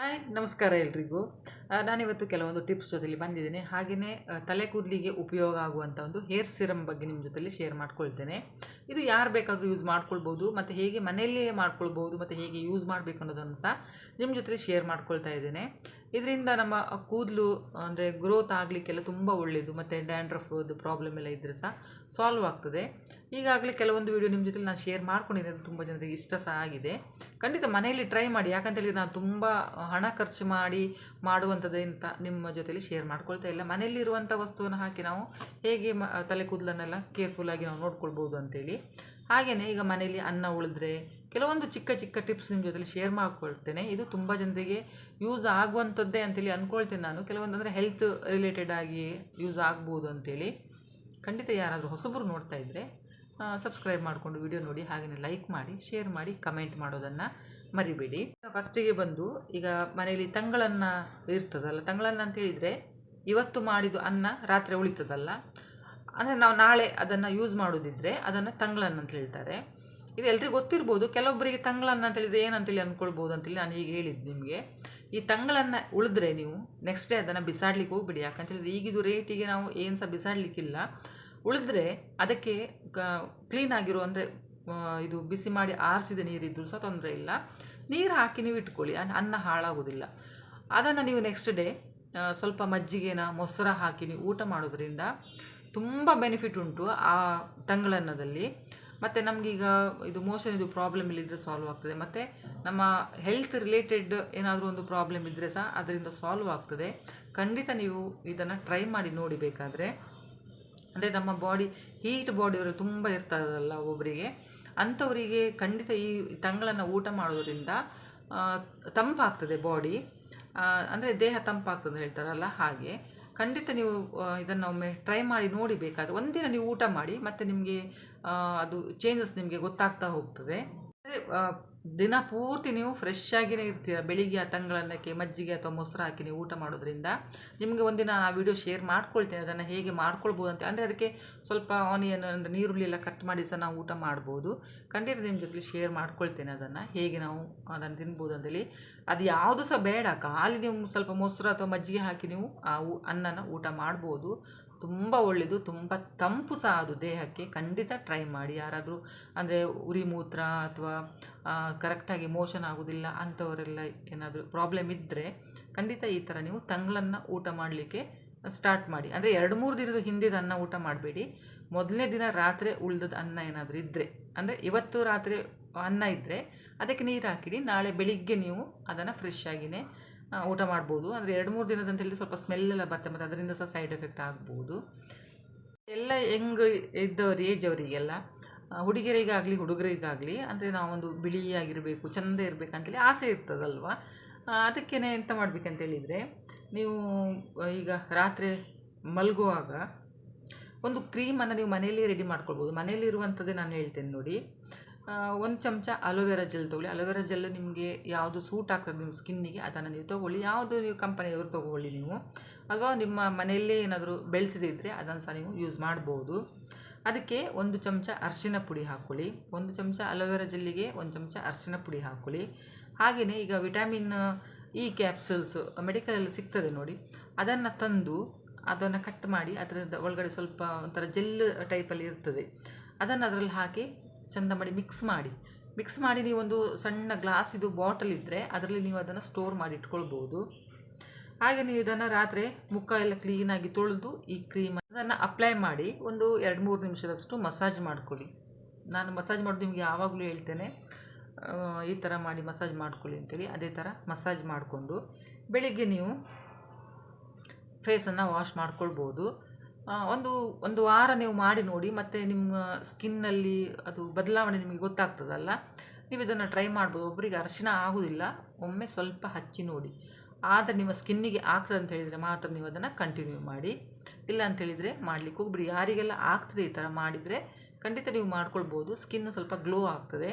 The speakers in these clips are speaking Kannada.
ಹಾಯ್, ನಮಸ್ಕಾರ ಎಲ್ರಿಗೂ. ನಾನಿವತ್ತು ಕೆಲವೊಂದು ಟಿಪ್ಸ್ ಜೊತೆಲಿ ಬಂದಿದ್ದೀನಿ. ಹಾಗೆಯೇ ತಲೆ ಕೂದಲಿಗೆ ಉಪಯೋಗ ಆಗುವಂಥ ಒಂದು ಹೇರ್ ಸಿರಮ್ ಬಗ್ಗೆ ನಿಮ್ಮ ಜೊತೆಲಿ ಶೇರ್ ಮಾಡ್ಕೊಳ್ತೇನೆ. ಇದು ಯಾರು ಬೇಕಾದರೂ ಯೂಸ್ ಮಾಡ್ಕೊಳ್ಬೋದು, ಮತ್ತು ಹೇಗೆ ಮನೆಯಲ್ಲೇ ಮಾಡ್ಕೊಳ್ಬೋದು, ಮತ್ತು ಹೇಗೆ ಯೂಸ್ ಮಾಡಬೇಕು ಅನ್ನೋದನ್ನು ಸಹ ನಿಮ್ಮ ಜೊತೆಲಿ ಶೇರ್ ಮಾಡ್ಕೊಳ್ತಾ ಇದ್ದೇನೆ. ಇದರಿಂದ ನಮ್ಮ ಕೂದಲು, ಅಂದರೆ ಗ್ರೋತ್ ಆಗಲಿಕ್ಕೆಲ್ಲ ತುಂಬ ಒಳ್ಳೆಯದು ಮತ್ತು ಡ್ಯಾಂಡ್ರಫ್ ಪ್ರಾಬ್ಲಮ್ ಎಲ್ಲ ಇದ್ದರೆ ಸಹ ಸಾಲ್ವ್ ಆಗ್ತದೆ. ಈಗಾಗಲೇ ಕೆಲವೊಂದು ವೀಡಿಯೋ ನಿಮ್ಮ ಜೊತೆ ನಾನು ಶೇರ್ ಮಾಡ್ಕೊಂಡಿದ್ದೀನಿ ತುಂಬ ಜನರಿಗೆ ಇಷ್ಟ ಸಹ ಆಗಿದೆ. ಖಂಡಿತ ಮನೆಯಲ್ಲಿ ಟ್ರೈ ಮಾಡಿ ಯಾಕಂತೇಳಿ ನಾನು ತುಂಬ ಹಣ ಖರ್ಚು ಮಾಡಿ ಅಂತ ನಿಮ್ಮ ಜೊತೆಲಿ ಶೇರ್ ಮಾಡ್ಕೊಳ್ತಾ ಇಲ್ಲ. ಮನೆಯಲ್ಲಿರುವಂಥ ವಸ್ತುವನ್ನು ಹಾಕಿ ನಾವು ಹೇಗೆ ಮ, ತಲೆ ಕೂದಲನ್ನೆಲ್ಲ ಕೇರ್ಫುಲ್ಲಾಗಿ ನಾವು ನೋಡ್ಕೊಳ್ಬೋದು ಅಂತೇಳಿ. ಹಾಗೆಯೇ ಈಗ ಮನೆಯಲ್ಲಿ ಅನ್ನ ಉಳಿದ್ರೆ ಕೆಲವೊಂದು ಚಿಕ್ಕ ಚಿಕ್ಕ ಟಿಪ್ಸ್ ನಿಮ್ಮ ಜೊತೆಲಿ ಶೇರ್ ಮಾಡ್ಕೊಳ್ತೇನೆ. ಇದು ತುಂಬ ಜನರಿಗೆ ಯೂಸ್ ಆಗುವಂಥದ್ದೇ ಅಂತೇಳಿ ಅಂದ್ಕೊಳ್ತೇನೆ ನಾನು. ಕೆಲವೊಂದು ಅಂದರೆ ಹೆಲ್ತ್ ರಿಲೇಟೆಡ್ ಆಗಿ ಯೂಸ್ ಆಗ್ಬೋದು ಅಂತೇಳಿ. ಖಂಡಿತ ಯಾರಾದರೂ ಹೊಸಬರು ನೋಡ್ತಾ ಇದ್ದರೆ ಸಬ್ಸ್ಕ್ರೈಬ್ ಮಾಡಿಕೊಂಡು ವಿಡಿಯೋ ನೋಡಿ ಹಾಗೆಯೇ ಲೈಕ್ ಮಾಡಿ ಶೇರ್ ಮಾಡಿ ಕಮೆಂಟ್ ಮಾಡೋದನ್ನು ಮರಿಬೇಡಿ. ಫಸ್ಟಿಗೆ ಬಂದು ಈಗ ಮನೆಯಲ್ಲಿ ತಂಗಳನ್ನ ಇರ್ತದಲ್ಲ, ತಂಗಳನ್ನ ಅಂತ ಹೇಳಿದರೆ ಇವತ್ತು ಮಾಡಿದ ಅನ್ನ ರಾತ್ರಿ ಉಳಿತದಲ್ಲ. ಅಂದರೆ ನಾವು ನಾಳೆ ಅದನ್ನು ಯೂಸ್ ಮಾಡೋದಿದ್ದರೆ ಅದನ್ನು ತಂಗ್ಳನ್ ಅಂತ ಹೇಳ್ತಾರೆ. ಇದು ಎಲ್ರಿಗೂ ಗೊತ್ತಿರ್ಬೋದು, ಕೆಲವೊಬ್ಬರಿಗೆ ತಂಗಳನ್ನ ಅಂತ ಹೇಳಿದ್ರೆ ಏನಂತೇಳಿ ಅಂದ್ಕೊಳ್ಬೋದು ಅಂತೇಳಿ ನಾನು ಈಗ ಹೇಳಿದ್ದು ನಿಮಗೆ. ಈ ತಂಗಳನ್ನ ಉಳಿದ್ರೆ ನೀವು ನೆಕ್ಸ್ಟ್ ಡೇ ಅದನ್ನು ಬಿಸಾಡ್ಲಿಕ್ಕೆ ಹೋಗ್ಬಿಡಿ. ಯಾಕಂತೇಳಿದ್ರೆ ಈಗಿದು ರೇಟಿಗೆ ನಾವು ಏನು ಸಹ ಬಿಸಾಡಲಿಕ್ಕಿಲ್ಲ. ಉಳಿದ್ರೆ ಅದಕ್ಕೆ ಕ್ಲೀನ್ ಆಗಿರೋ ಅಂದರೆ ಇದು ಬಿಸಿ ಮಾಡಿ ಆರಿಸಿದ ನೀರಿದ್ದರೂ ಸಹ ತೊಂದರೆ ಇಲ್ಲ. ನೀರು ಹಾಕಿ ನೀವು ಇಟ್ಕೊಳ್ಳಿ. ಅನ್ನ ಹಾಳಾಗೋದಿಲ್ಲ. ಅದನ್ನು ನೀವು ನೆಕ್ಸ್ಟ್ ಡೇ ಸ್ವಲ್ಪ ಮಜ್ಜಿಗೆನ ಮೊಸರ ಹಾಕಿ ನೀವು ಊಟ ಮಾಡೋದ್ರಿಂದ ತುಂಬ ಬೆನಿಫಿಟ್ ಉಂಟು ಆ ತಂಗಳನ್ನದಲ್ಲಿ. ಮತ್ತು ನಮಗೀಗ ಇದು ಮೋಷನ್ ಇದು ಪ್ರಾಬ್ಲಮ್ ಇಲ್ಲಿದ್ದರೆ ಸಾಲ್ವ್ ಆಗ್ತದೆ. ಮತ್ತು ನಮ್ಮ ಹೆಲ್ತ್ ರಿಲೇಟೆಡ್ ಏನಾದರೂ ಒಂದು ಪ್ರಾಬ್ಲಮ್ ಇದ್ದರೆ ಸಹ ಅದರಿಂದ ಸಾಲ್ವ್ ಆಗ್ತದೆ. ಖಂಡಿತ ನೀವು ಇದನ್ನು ಟ್ರೈ ಮಾಡಿ ನೋಡಿ ಬೇಕಾದರೆ. ಅಂದರೆ ನಮ್ಮ ಬಾಡಿ ಹೀಟ್ ಬಾಡಿಯವರು ತುಂಬ ಇರ್ತದಲ್ಲ ಒಬ್ಬರಿಗೆ ಅಂಥವರಿಗೆ ಖಂಡಿತ ಈ ತಂಗಳನ್ನು ಊಟ ಮಾಡೋದ್ರಿಂದ ತಂಪಾಗ್ತದೆ ಬಾಡಿ ಅಂದರೆ ದೇಹ ತಂಪಾಗ್ತದೆ ಹೇಳ್ತಾರಲ್ಲ ಹಾಗೆ. ಖಂಡಿತ ನೀವು ಇದನ್ನು ಒಮ್ಮೆ ಟ್ರೈ ಮಾಡಿ ನೋಡಿ ಬೇಕಾದರೆ. ಒಂದಿನ ನೀವು ಊಟ ಮಾಡಿ, ಮತ್ತು ನಿಮಗೆ ಅದು ಚೇಂಜಸ್ ನಿಮಗೆ ಗೊತ್ತಾಗ್ತಾ ಹೋಗ್ತದೆ. ದಿನ ಪೂರ್ತಿ ನೀವು ಫ್ರೆಶ್ ಆಗಿನೇ ಇರ್ತೀರ. ಬೆಳಿಗ್ಗೆ ಆ ತಂಗಳನ್ನಕ್ಕೆ ಮಜ್ಜಿಗೆ ಅಥವಾ ಮೊಸರು ಹಾಕಿ ನೀವು ಊಟ ಮಾಡೋದ್ರಿಂದ. ನಿಮಗೆ ಒಂದಿನ ಆ ವಿಡಿಯೋ ಶೇರ್ ಮಾಡ್ಕೊಳ್ತೀನಿ. ಅದನ್ನು ಹೇಗೆ ಮಾಡ್ಕೊಳ್ಬೋದು ಅಂತ. ಅಂದರೆ ಅದಕ್ಕೆ ಸ್ವಲ್ಪ ಆನಿಯನ್ ಅಂದರೆ ನೀರುಳ್ಳಿ ಎಲ್ಲ ಕಟ್ ಮಾಡಿ ಸಹ ನಾವು ಊಟ ಮಾಡ್ಬೋದು. ಖಂಡಿತ ನಿಮ್ಮ ಜೊತೆ ಶೇರ್ ಮಾಡ್ಕೊಳ್ತೇನೆ ಅದನ್ನು. ಹೇಗೆ ನಾವು ಅದನ್ನು ತಿನ್ಬೋದು ಅಂತೇಳಿ. ಅದು ಯಾವುದು ಸಹ ಬೇಡ. ಖಾಲಿ ನೀವು ಸ್ವಲ್ಪ ಮೊಸರು ಅಥವಾ ಮಜ್ಜಿಗೆ ಹಾಕಿ ನೀವು ಆ ಅನ್ನನ ಊಟ ಮಾಡ್ಬೋದು. ತುಂಬ ಒಳ್ಳೆಯದು, ತುಂಬ ತಂಪು ಸಹ ಅದು ದೇಹಕ್ಕೆ. ಖಂಡಿತ ಟ್ರೈ ಮಾಡಿ. ಯಾರಾದರೂ ಅಂದರೆ ಉರಿ ಮೂತ್ರ ಅಥವಾ ಕರೆಕ್ಟಾಗಿ ಮೋಷನ್ ಆಗೋದಿಲ್ಲ ಅಂಥವರೆಲ್ಲ ಏನಾದರೂ ಪ್ರಾಬ್ಲಮ್ ಇದ್ದರೆ ಖಂಡಿತ ಈ ಥರ ನೀವು ತಂಗ್ಳನ್ನು ಊಟ ಮಾಡಲಿಕ್ಕೆ ಸ್ಟಾರ್ಟ್ ಮಾಡಿ. ಅಂದರೆ ಎರಡು ಮೂರು ದಿನದ ಹಿಂದಿದ ಅನ್ನ ಊಟ ಮಾಡಬೇಡಿ. ಮೊದಲನೇ ದಿನ ರಾತ್ರಿ ಉಳ್ದದ ಅನ್ನ ಏನಾದರೂ ಇದ್ದರೆ ಅಂದರೆ ಇವತ್ತು ರಾತ್ರಿ ಅನ್ನ ಇದ್ದರೆ ಅದಕ್ಕೆ ನೀರು ಹಾಕಿಡಿ. ನಾಳೆ ಬೆಳಿಗ್ಗೆ ನೀವು ಅದನ್ನು ಫ್ರೆಶ್ ಆಗಿಯೇ ಊಟ ಮಾಡ್ಬೋದು. ಅಂದರೆ ಎರಡು ಮೂರು ದಿನದಂತ ಹೇಳಿ ಸ್ವಲ್ಪ ಸ್ಮೆಲ್ ಎಲ್ಲ ಬರ್ತದೆ, ಮತ್ತು ಅದರಿಂದ ಸಹ ಸೈಡ್ ಎಫೆಕ್ಟ್ ಆಗ್ಬೋದು. ಎಲ್ಲ ಹೆಂಗ್ ಇದ್ದವ್ರು ಏಜ್ ಅವರಿಗೆಲ್ಲ ಹುಡುಗಿಯರಿಗಾಗಲಿ, ಹುಡುಗರಿಗಾಗಲಿ, ಅಂದರೆ ನಾವೊಂದು ಬಿಳಿಯಾಗಿರಬೇಕು, ಚಂದ ಇರಬೇಕಂತೇಳಿ ಆಸೆ ಇರ್ತದಲ್ವ? ಅದಕ್ಕೇ ಎಂತ ಮಾಡಬೇಕಂತೇಳಿದರೆ ನೀವು ಈಗ ರಾತ್ರಿ ಮಲಗುವಾಗ ಒಂದು ಕ್ರೀಮನ್ನು ನೀವು ಮನೆಯಲ್ಲೇ ರೆಡಿ ಮಾಡ್ಕೊಳ್ಬೋದು. ಮನೆಯಲ್ಲಿರುವಂಥದ್ದೇ ನಾನು ಹೇಳ್ತೇನೆ ನೋಡಿ. ಒಂದು ಚಮಚ ಅಲೋವೆರಾ ಜೆಲ್ ತೊಗೊಳ್ಳಿ. ಅಲೋವೆರಾ ಜೆಲ್ ನಿಮಗೆ ಯಾವುದು ಸೂಟ್ ಆಗ್ತದೆ ನಿಮ್ಮ ಸ್ಕಿನ್ನಿಗೆ ಅದನ್ನು ನೀವು ತೊಗೊಳ್ಳಿ. ಯಾವುದು ನೀವು ಕಂಪನಿಯವರು ತೊಗೊಳ್ಳಿ ನೀವು. ಅಥವಾ ನಿಮ್ಮ ಮನೆಯಲ್ಲೇ ಏನಾದರೂ ಬೆಳೆಸಿದಿದ್ರೆ ಅದನ್ನು ಸಹ ನೀವು ಯೂಸ್ ಮಾಡ್ಬೋದು. ಅದಕ್ಕೆ ಒಂದು ಚಮಚ ಅರಿಶಿನ ಪುಡಿ ಹಾಕ್ಕೊಳ್ಳಿ ಒಂದು ಚಮಚ ಅಲೋವೆರಾ ಜೆಲ್ಲಿಗೆ ಒಂದು ಚಮಚ ಅರಿಶಿನ ಪುಡಿ ಹಾಕ್ಕೊಳ್ಳಿ ಹಾಗೆಯೇ ಈಗ ವಿಟಮಿನ್ ಇ ಕ್ಯಾಪ್ಸೂಲ್ಸ್ ಮೆಡಿಕಲಲ್ಲಿ ಸಿಗ್ತದೆ ನೋಡಿ. ಅದನ್ನು ತಂದು ಅದನ್ನು ಕಟ್ ಮಾಡಿ ಅದರ ಒಳಗಡೆ ಸ್ವಲ್ಪ ಒಂಥರ ಜೆಲ್ ಟೈಪಲ್ಲಿ ಇರ್ತದೆ. ಅದನ್ನು ಅದರಲ್ಲಿ ಹಾಕಿ ಚಂದ ಮಾಡಿ ಮಿಕ್ಸ್ ಮಾಡಿ. ಮಿಕ್ಸ್ ಮಾಡಿ ನೀವು ಒಂದು ಸಣ್ಣ ಗ್ಲಾಸ್ ಇದು ಬಾಟಲ್ ಇದ್ದರೆ ಅದರಲ್ಲಿ ನೀವು ಅದನ್ನು ಸ್ಟೋರ್ ಮಾಡಿ ಇಟ್ಕೊಳ್ಬೋದು. ಹಾಗೆ ನೀವು ಇದನ್ನು ರಾತ್ರಿ ಮುಖ ಎಲ್ಲ ಕ್ಲೀನಾಗಿ ತೊಳೆದು ಈ ಕ್ರೀಮ್ ಅದನ್ನು ಅಪ್ಲೈ ಮಾಡಿ ಒಂದು ಎರಡು ಮೂರು ನಿಮಿಷದಷ್ಟು ಮಸಾಜ್ ಮಾಡ್ಕೊಳ್ಳಿ. ನಾನು ಮಸಾಜ್ ಮಾಡೋದು ನಿಮಗೆ ಯಾವಾಗಲೂ ಹೇಳ್ತೇನೆ. ಈ ಥರ ಮಾಡಿ ಮಸಾಜ್ ಮಾಡ್ಕೊಳ್ಳಿ ಅಂತೇಳಿ ಅದೇ ಥರ ಮಸಾಜ್ ಮಾಡಿಕೊಂಡು ಬೆಳಿಗ್ಗೆ ನೀವು ಫೇಸನ್ನು ವಾಶ್ ಮಾಡ್ಕೊಳ್ಬೋದು. ಒಂದು ಒಂದು ವಾರ ನೀವು ಮಾಡಿ ನೋಡಿ, ಮತ್ತು ನಿಮ್ಮ ಸ್ಕಿನ್ನಲ್ಲಿ ಅದು ಬದಲಾವಣೆ ನಿಮಗೆ ಗೊತ್ತಾಗ್ತದಲ್ಲ, ನೀವು ಇದನ್ನು ಟ್ರೈ ಮಾಡ್ಬೋದು. ಒಬ್ಬರಿಗೆ ಅರಿಶಿನ ಆಗೋದಿಲ್ಲ, ಒಮ್ಮೆ ಸ್ವಲ್ಪ ಹಚ್ಚಿ ನೋಡಿ. ಆದರೆ ನಿಮ್ಮ ಸ್ಕಿನ್ನಿಗೆ ಆಗ್ತದೆ ಅಂತ ಹೇಳಿದರೆ ಮಾತ್ರ ನೀವು ಅದನ್ನು ಕಂಟಿನ್ಯೂ ಮಾಡಿ. ಇಲ್ಲ ಅಂತ ಹೇಳಿದರೆ ಮಾಡಲಿಕ್ಕೆ ಹೋಗ್ಬಿಡಿ. ಯಾರಿಗೆಲ್ಲ ಆಗ್ತದೆ ಈ ಥರ ಮಾಡಿದರೆ ಖಂಡಿತ ನೀವು ಮಾಡ್ಕೊಳ್ಬೋದು. ಸ್ಕಿನ್ ಸ್ವಲ್ಪ ಗ್ಲೋ ಆಗ್ತದೆ.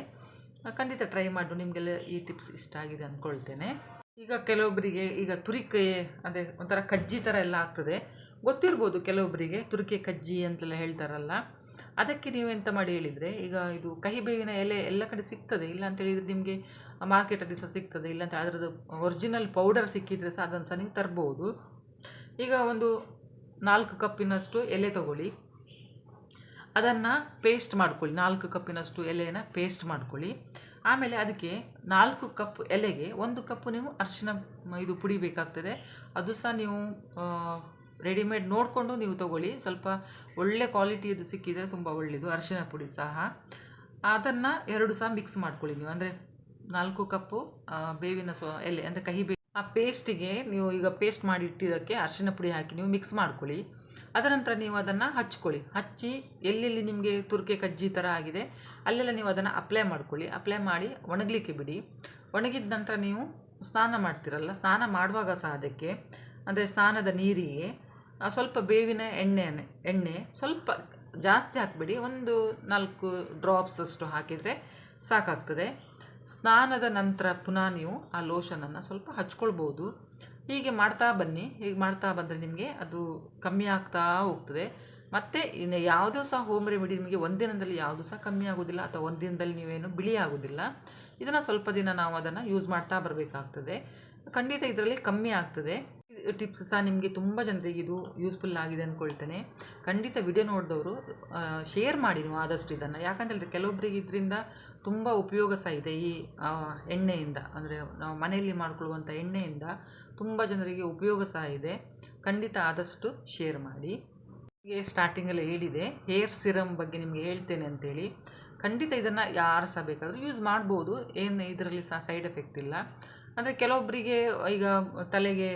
ಖಂಡಿತ ಟ್ರೈ ಮಾಡು ನಿಮಗೆಲ್ಲ ಈ ಟಿಪ್ಸ್ ಇಷ್ಟ ಆಗಿದೆ ಅಂದ್ಕೊಳ್ತೇನೆ. ಈಗ ಕೆಲವೊಬ್ಬರಿಗೆ ಈಗ ತುರಿಕೆ, ಅಂದರೆ ಒಂಥರ ಕಜ್ಜಿ ಥರ ಎಲ್ಲ ಆಗ್ತದೆ. ಗೊತ್ತಿರ್ಬೋದು ಕೆಲವೊಬ್ಬರಿಗೆ ತುರಿಕೆ ಕಜ್ಜಿ ಅಂತೆಲ್ಲ ಹೇಳ್ತಾರಲ್ಲ. ಅದಕ್ಕೆ ನೀವು ಎಂತ ಮಾಡಿ ಹೇಳಿದರೆ, ಈಗ ಇದು ಕಹಿಬೇವಿನ ಎಲೆ ಎಲ್ಲ ಕಡೆ ಸಿಗ್ತದೆ. ಇಲ್ಲ ಅಂತ ಹೇಳಿದರೆ ನಿಮಗೆ ಮಾರ್ಕೆಟಲ್ಲಿ ಸಹ ಸಿಗ್ತದೆ. ಅಂತ ಅದರದ್ದು ಒರಿಜಿನಲ್ ಪೌಡರ್ ಸಿಕ್ಕಿದರೆ ಸಹ ಅದನ್ನು ಸಹ ನೀವು ತರ್ಬೋದು. ಈಗ ಒಂದು ನಾಲ್ಕು ಕಪ್ಪಿನಷ್ಟು ಎಲೆ ತಗೊಳ್ಳಿ. ಅದನ್ನು ಪೇಸ್ಟ್ ಮಾಡ್ಕೊಳ್ಳಿ. ನಾಲ್ಕು ಕಪ್ಪಿನಷ್ಟು ಎಲೆಯನ್ನು ಪೇಸ್ಟ್ ಮಾಡ್ಕೊಳ್ಳಿ. ಆಮೇಲೆ ಅದಕ್ಕೆ ನಾಲ್ಕು ಕಪ್ ಎಲೆಗೆ ಒಂದು ಕಪ್ಪು ನೀವು ಅರಿಶಿನ ಇದು ಪುಡಿಬೇಕಾಗ್ತದೆ ಅದು ಸಹ ನೀವು ರೆಡಿಮೇಡ್ ನೋಡಿಕೊಂಡು ನೀವು ತಗೊಳ್ಳಿ. ಸ್ವಲ್ಪ ಒಳ್ಳೆ ಕ್ವಾಲಿಟಿಯದು ಸಿಕ್ಕಿದರೆ ತುಂಬ ಒಳ್ಳೆಯದು ಅರಿಶಿನ ಪುಡಿ ಸಹ. ಅದನ್ನು ಎರಡು ಸಹ ಮಿಕ್ಸ್ ಮಾಡ್ಕೊಳ್ಳಿ ನೀವು. ಅಂದರೆ ನಾಲ್ಕು ಕಪ್ಪು ಬೇವಿನ ಸೊ, ಎಲೆ, ಅಂದರೆ ಕಹಿ ಬೇ ಆ ಪೇಸ್ಟಿಗೆ ನೀವು ಈಗ ಪೇಸ್ಟ್ ಮಾಡಿ ಇಟ್ಟಿದ್ದಕ್ಕೆ ಅರಿಶಿನ ಪುಡಿ ಹಾಕಿ ನೀವು ಮಿಕ್ಸ್ ಮಾಡ್ಕೊಳ್ಳಿ. ಅದರ ನಂತರ ನೀವು ಅದನ್ನು ಹಚ್ಕೊಳ್ಳಿ. ಹಚ್ಚಿ ಎಲ್ಲೆಲ್ಲಿ ನಿಮಗೆ ತುರ್ಕೆ ಕಜ್ಜಿ ಥರ ಆಗಿದೆ, ಅಲ್ಲೆಲ್ಲ ನೀವು ಅದನ್ನು ಅಪ್ಲೈ ಮಾಡ್ಕೊಳ್ಳಿ. ಅಪ್ಲೈ ಮಾಡಿ ಒಣಗಲಿಕ್ಕೆ ಬಿಡಿ. ಒಣಗಿದ ನಂತರ ನೀವು ಸ್ನಾನ ಮಾಡ್ತಿರಲ್ಲ, ಸ್ನಾನ ಮಾಡುವಾಗ ಸಹ ಅದಕ್ಕೆ ಅಂದರೆ ಸ್ನಾನದ ನೀರಿಗೆ ಸ್ವಲ್ಪ ಬೇವಿನ ಎಣ್ಣೆ ಎಣ್ಣೆ ಸ್ವಲ್ಪ ಜಾಸ್ತಿ ಹಾಕಬೇಡಿ. ಒಂದು ನಾಲ್ಕು ಡ್ರಾಪ್ಸ್ ಅಷ್ಟು ಹಾಕಿದರೆ ಸಾಕಾಗ್ತದೆ. ಸ್ನಾನದ ನಂತರ ಪುನಃ ನೀವು ಆ ಲೋಷನನ್ನು ಸ್ವಲ್ಪ ಹಚ್ಕೊಳ್ಬೋದು. ಹೀಗೆ ಮಾಡ್ತಾ ಬನ್ನಿ. ಹೀಗೆ ಮಾಡ್ತಾ ಬಂದರೆ ನಿಮಗೆ ಅದು ಕಮ್ಮಿ ಆಗ್ತಾ ಹೋಗ್ತದೆ. ಮತ್ತು ಇನ್ನು ಯಾವುದೂ ಸಹ ಹೋಮ್ ರೆಮಿಡಿ ನಿಮಗೆ ಒಂದಿನದಲ್ಲಿ ಯಾವುದು ಸಹ ಕಮ್ಮಿ ಆಗೋದಿಲ್ಲ ಅಥವಾ ಒಂದಿನದಲ್ಲಿ ನೀವೇನು ಬಿಳಿ ಆಗೋದಿಲ್ಲ. ಇದನ್ನು ಸ್ವಲ್ಪ ದಿನ ನಾವು ಅದನ್ನು ಯೂಸ್ ಮಾಡ್ತಾ ಬರಬೇಕಾಗ್ತದೆ. ಖಂಡಿತ ಇದರಲ್ಲಿ ಕಮ್ಮಿ ಆಗ್ತದೆ. ಟಿಪ್ಸ್ ಸಹ ನಿಮಗೆ ತುಂಬ ಜನರಿಗೆ ಇದು ಯೂಸ್ಫುಲ್ ಆಗಿದೆ ಅಂದ್ಕೊಳ್ತೇನೆ ಖಂಡಿತ ವಿಡಿಯೋ ನೋಡಿದವರು ಶೇರ್ ಮಾಡಿ ನೀವು ಆದಷ್ಟು ಇದನ್ನು. ಯಾಕಂತೇಳಿದ್ರೆ ಕೆಲವೊಬ್ಬರಿಗೆ ಇದರಿಂದ ತುಂಬ ಉಪಯೋಗ ಸಹ ಇದೆ ಈ ಎಣ್ಣೆಯಿಂದ. ಅಂದರೆ ನಾವು ಮನೆಯಲ್ಲಿ ಮಾಡಿಕೊಳ್ಳುವಂಥ ಎಣ್ಣೆಯಿಂದ ತುಂಬ ಜನರಿಗೆ ಉಪಯೋಗ ಸಹ ಇದೆ. ಖಂಡಿತ ಆದಷ್ಟು ಶೇರ್ ಮಾಡಿ. ಹೀಗೆ ಸ್ಟಾರ್ಟಿಂಗಲ್ಲಿ ಹೇಳಿದೆ. ಹೇರ್ ಸಿರಮ್ ಬಗ್ಗೆ ನಿಮಗೆ ಹೇಳ್ತೇನೆ ಅಂತೇಳಿ. ಖಂಡಿತ ಇದನ್ನು ಯಾರು ಸಹ ಬೇಕಾದರೂ ಯೂಸ್ ಮಾಡ್ಬೋದು. ಏನು ಇದರಲ್ಲಿ ಸಹ ಸೈಡ್ ಎಫೆಕ್ಟ್ ಇಲ್ಲ. ಅಂದರೆ ಕೆಲವೊಬ್ಬರಿಗೆ ಈಗ ತಲೆಗೆ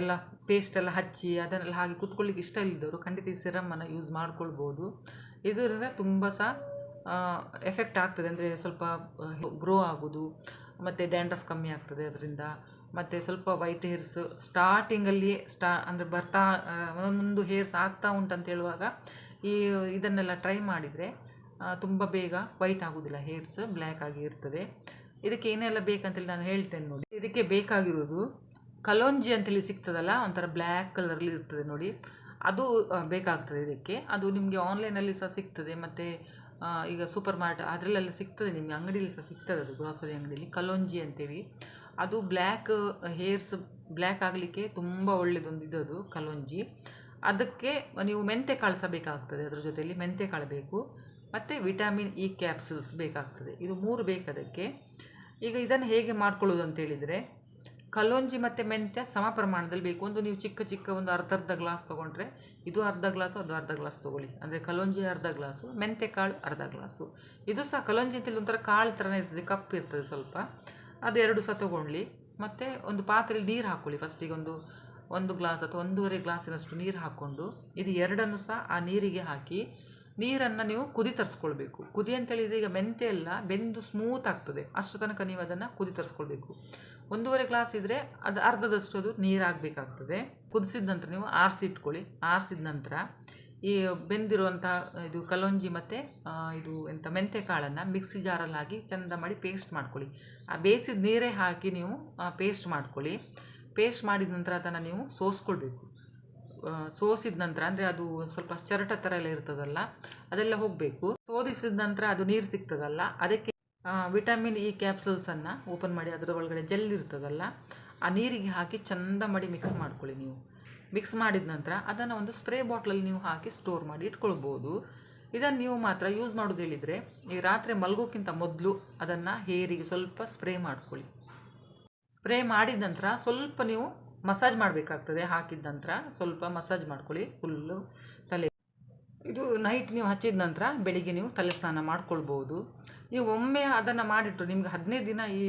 ಎಲ್ಲ ಪೇಸ್ಟ್ ಎಲ್ಲ ಹಚ್ಚಿ ಅದನ್ನೆಲ್ಲ ಹಾಗೆ ಕೂತ್ಕೊಳ್ಳಿಕ್ಕೆ ಇಷ್ಟ ಇಲ್ಲದವರು ಖಂಡಿತ ಈ ಸಿರಮನ್ನು ಯೂಸ್ ಮಾಡ್ಕೊಳ್ಬೋದು. ಇದರಿಂದ ತುಂಬ ಸಹ ಎಫೆಕ್ಟ್ ಆಗ್ತದೆ. ಅಂದರೆ ಸ್ವಲ್ಪ ಗ್ರೋ ಆಗೋದು, ಮತ್ತು ಡ್ಯಾಂಡ್ರಫ್ ಕಮ್ಮಿ ಆಗ್ತದೆ ಅದರಿಂದ. ಮತ್ತು ಸ್ವಲ್ಪ ವೈಟ್ ಹೇರ್ಸ್ ಸ್ಟಾರ್ಟಿಂಗಲ್ಲಿಯೇ ಸ್ಟಾ ಅಂದರೆ ಬರ್ತಾ ಒಂದೊಂದು ಹೇರ್ಸ್ ಆಗ್ತಾ ಉಂಟಂತ ಹೇಳುವಾಗ ಈ, ಇದನ್ನೆಲ್ಲ ಟ್ರೈ ಮಾಡಿದರೆ ತುಂಬ ಬೇಗ ವೈಟ್ ಆಗೋದಿಲ್ಲ. ಹೇರ್ಸ್ ಬ್ಲ್ಯಾಕ್ ಆಗಿ ಇರ್ತದೆ. ಇದಕ್ಕೆ ಏನೆಲ್ಲ ಬೇಕಂತೇಳಿ ನಾನು ಹೇಳ್ತೇನೆ ನೋಡಿ. ಇದಕ್ಕೆ ಬೇಕಾಗಿರೋದು ಕಲೋಂಜಿ ಅಂತೇಳಿ ಸಿಗ್ತದಲ್ಲ, ಒಂಥರ ಬ್ಲ್ಯಾಕ್ ಕಲರಲ್ಲಿ ಇರ್ತದೆ ನೋಡಿ. ಅದು ಬೇಕಾಗ್ತದೆ ಇದಕ್ಕೆ. ಅದು ನಿಮಗೆ ಆನ್ಲೈನಲ್ಲಿ ಸಹ ಸಿಗ್ತದೆ. ಮತ್ತು ಈಗ ಸೂಪರ್ ಮಾರ್ಟ್ ಅದರಲ್ಲೆಲ್ಲ ಸಿಗ್ತದೆ ನಿಮಗೆ ಅಂಗಡಿಯಲ್ಲಿ ಸಹ ಸಿಗ್ತದೆ ಅದು ಗ್ರಾಸರಿ ಅಂಗಡಿಯಲ್ಲಿ ಕಲೋಂಜಿ ಅಂತೇಳಿ. ಅದು ಬ್ಲ್ಯಾಕ್ ಹೇರ್ಸ್ ಬ್ಲ್ಯಾಕ್ ಆಗಲಿಕ್ಕೆ ತುಂಬ ಒಳ್ಳೆಯದೊಂದು ಇದದು ಕಲೋಂಜಿ. ಅದಕ್ಕೆ ನೀವು ಮೆಂತೆ ಕಾಳು ಸಹ ಬೇಕಾಗ್ತದೆ ಅದ್ರ ಜೊತೆಯಲ್ಲಿ. ಮೆಂತೆ ಕಾಳು ಬೇಕು. ಮತ್ತು ವಿಟಮಿನ್ ಇ ಕ್ಯಾಪ್ಸೂಲ್ಸ್ ಬೇಕಾಗ್ತದೆ. ಇದು ಮೂರು ಬೇಕು ಅದಕ್ಕೆ. ಈಗ ಇದನ್ನು ಹೇಗೆ ಮಾಡ್ಕೊಳ್ಳೋದು ಅಂತ ಕಲೋಂಜಿ ಮತ್ತು ಮೆಂತ್ಯ ಸಮ ಪ್ರಮಾಣದಲ್ಲಿ ಬೇಕು. ಒಂದು ನೀವು ಚಿಕ್ಕ ಚಿಕ್ಕ ಒಂದು ಅರ್ಧ ಅರ್ಧ ಗ್ಲಾಸ್ ತೊಗೊಂಡ್ರೆ ಇದು ಅರ್ಧ ಗ್ಲಾಸು, ಅದು ಅರ್ಧ ಗ್ಲಾಸ್ ತೊಗೊಳ್ಳಿ. ಅಂದರೆ ಕಲೋಂಜಿ ಅರ್ಧ ಗ್ಲಾಸು, ಮೆಂತ್ಯ ಕಾಳು ಅರ್ಧ ಗ್ಲಾಸು. ಇದು ಸಹ ಕಲೋಂಜಿ ಅಂತೇಳಿ ಒಂಥರ ಕಾಳು ಥರನೇ ಇರ್ತದೆ ಕಪ್ಪು ಇರ್ತದೆ ಸ್ವಲ್ಪ. ಅದು ಎರಡು ಸಹ ತೊಗೊಳ್ಳಿ. ಮತ್ತು ಒಂದು ಪಾತ್ರೆಯಲ್ಲಿ ನೀರು ಹಾಕ್ಕೊಳ್ಳಿ ಫಸ್ಟಿಗೆ ಒಂದು ಒಂದು ಗ್ಲಾಸ್ ಅಥವಾ ಒಂದೂವರೆ ಗ್ಲಾಸಿನಷ್ಟು ನೀರು ಹಾಕ್ಕೊಂಡು ಇದು ಎರಡನ್ನು ಸಹ ಆ ನೀರಿಗೆ ಹಾಕಿ ನೀರನ್ನು ನೀವು ಕುದಿ ತರಿಸ್ಕೊಳ್ಬೇಕು. ಕುದಿ ಅಂತೇಳಿದರೆ ಈಗ ಮೆಂತೆ ಎಲ್ಲ ಬೆಂದು ಸ್ಮೂತ್ ಆಗ್ತದೆ. ಅಷ್ಟು ತನಕ ನೀವು ಅದನ್ನು ಕುದಿ ತರಿಸ್ಕೊಳ್ಬೇಕು. ಒಂದೂವರೆ ಗ್ಲಾಸ್ ಇದ್ದರೆ ಅದು ಅರ್ಧದಷ್ಟು ಅದು ನೀರಾಗಬೇಕಾಗ್ತದೆ. ಕುದಿಸಿದ ನಂತರ ನೀವು ಆರಿಸಿಟ್ಕೊಳ್ಳಿ. ಆರಿಸಿದ ನಂತರ ಈ ಬೆಂದಿರುವಂಥ ಇದು ಕಲೊಂಜಿ ಮತ್ತು ಇದು ಎಂಥ ಮೆಂತೆ ಕಾಳನ್ನು ಮಿಕ್ಸಿ ಜಾರಲ್ಲಿ ಹಾಕಿ ಚೆಂದ ಮಾಡಿ ಪೇಸ್ಟ್ ಮಾಡ್ಕೊಳ್ಳಿ. ಆ ಬೇಯಿಸಿದ ನೀರೇ ಹಾಕಿ ನೀವು ಪೇಸ್ಟ್ ಮಾಡ್ಕೊಳ್ಳಿ. ಪೇಸ್ಟ್ ಮಾಡಿದ ನಂತರ ಅದನ್ನು ನೀವು ಸೋಸ್ಕೊಳ್ಬೇಕು. ಸೋಸಿದ ನಂತರ ಅಂದರೆ ಅದು ಸ್ವಲ್ಪ ಚರಟ ಥರ ಎಲ್ಲ ಇರ್ತದಲ್ಲ, ಅದೆಲ್ಲ ಹೋಗಬೇಕು. ಸೋದಿಸಿದ ನಂತರ ಅದು ನೀರು ಸಿಗ್ತದಲ್ಲ, ಅದಕ್ಕೆ ವಿಟಮಿನ್ ಇ ಕ್ಯಾಪ್ಸೂಲ್ಸನ್ನು ಓಪನ್ ಮಾಡಿ ಅದರ ಒಳಗಡೆ ಜೆಲ್ ಇರ್ತದಲ್ಲ, ಆ ನೀರಿಗೆ ಹಾಕಿ ಚಂದ ಮಾಡಿ ಮಿಕ್ಸ್ ಮಾಡ್ಕೊಳ್ಳಿ ನೀವು. ಮಿಕ್ಸ್ ಮಾಡಿದ ನಂತರ ಅದನ್ನು ಒಂದು ಸ್ಪ್ರೇ ಬಾಟ್ಲಲ್ಲಿ ನೀವು ಹಾಕಿ ಸ್ಟೋರ್ ಮಾಡಿ ಇಟ್ಕೊಳ್ಬೋದು. ಇದನ್ನು ನೀವು ಮಾತ್ರ ಯೂಸ್ ಮಾಡೋದು ಹೇಳಿದರೆ, ಈ ರಾತ್ರಿ ಮಲಗೋಕ್ಕಿಂತ ಮೊದಲು ಅದನ್ನು ಹೇರಿಗೆ ಸ್ವಲ್ಪ ಸ್ಪ್ರೇ ಮಾಡ್ಕೊಳ್ಳಿ. ಸ್ಪ್ರೇ ಮಾಡಿದ ನಂತರ ಸ್ವಲ್ಪ ನೀವು ಮಸಾಜ್ ಮಾಡಬೇಕಾಗ್ತದೆ. ಹಾಕಿದ ನಂತರ ಸ್ವಲ್ಪ ಮಸಾಜ್ ಮಾಡ್ಕೊಳ್ಳಿ. ಫುಲ್ಲು ತಲೆ ಇದು ನೈಟ್ ನೀವು ಹಚ್ಚಿದ ನಂತರ ಬೆಳಿಗ್ಗೆ ನೀವು ತಲೆ ಸ್ನಾನ ಮಾಡ್ಕೊಳ್ಬೋದು. ನೀವು ಒಮ್ಮೆ ಅದನ್ನು ಮಾಡಿಟ್ಟು ನಿಮ್ಗೆ ಹದಿನೈದು ದಿನ ಈ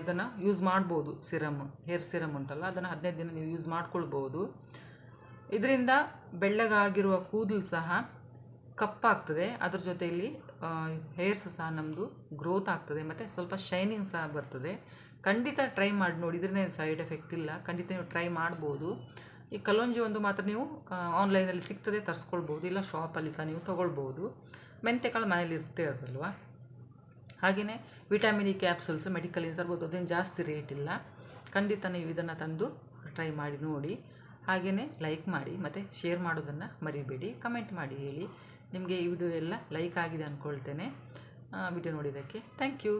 ಇದನ್ನು ಯೂಸ್ ಮಾಡ್ಬೋದು ಸಿರಮ್ ಹೇರ್ ಸಿರಮ್ ಉಂಟಲ್ಲ, ಅದನ್ನು ಹದಿನೈದು ದಿನ ನೀವು ಯೂಸ್ ಮಾಡ್ಕೊಳ್ಬೋದು. ಇದರಿಂದ ಬೆಳ್ಳಗಾಗಿರುವ ಕೂದಲು ಸಹ ಕಪ್ಪಾಗ್ತದೆ. ಅದ್ರ ಜೊತೆಯಲ್ಲಿ ಹೇರ್ಸ್ ಸಹ ನಮ್ಮದು ಗ್ರೋತ್ ಆಗ್ತದೆ. ಮತ್ತು ಸ್ವಲ್ಪ ಶೈನಿಂಗ್ ಸಹ ಬರ್ತದೆ. ಖಂಡಿತ ಟ್ರೈ ಮಾಡಿ ನೋಡಿ. ಇದರಿಂದ ಸೈಡ್ ಎಫೆಕ್ಟ್ ಇಲ್ಲ. ಖಂಡಿತ ನೀವು ಟ್ರೈ ಮಾಡ್ಬೋದು. ಈ ಕಲೋಂಜಿ ಒಂದು ಮಾತ್ರ ನೀವು ಆನ್ಲೈನಲ್ಲಿ ಸಿಗ್ತದೆ, ತರಿಸ್ಕೊಳ್ಬೋದು. ಇಲ್ಲ ಶಾಪಲ್ಲಿ ಸಹ ನೀವು ತೊಗೊಳ್ಬೋದು. ಮೆಂತೆಕಾಳು ಮನೇಲಿ ಇರ್ತೇ ಇರೋದಲ್ವಾ ಹಾಗೆಯೇ ವಿಟಮಿನ್ ಇ ಕ್ಯಾಪ್ಸುಲ್ಸ್ ಮೆಡಿಕಲಿಂದ ತರ್ಬೋದು. ಅದೇನು ಜಾಸ್ತಿ ರೇಟ್ ಇಲ್ಲ. ಖಂಡಿತ ನೀವು ಇದನ್ನು ತಂದು ಟ್ರೈ ಮಾಡಿ ನೋಡಿ. ಹಾಗೆಯೇ ಲೈಕ್ ಮಾಡಿ, ಮತ್ತು ಶೇರ್ ಮಾಡೋದನ್ನು ಮರಿಬೇಡಿ. ಕಮೆಂಟ್ ಮಾಡಿ ಹೇಳಿ. ನಿಮಗೆ ಈ ವಿಡಿಯೋ ಎಲ್ಲ ಲೈಕ್ ಆಗಿದೆ ಅಂದ್ಕೊಳ್ತೇನೆ ವಿಡಿಯೋ ನೋಡಿದ್ದಕ್ಕೆ ಥ್ಯಾಂಕ್ ಯು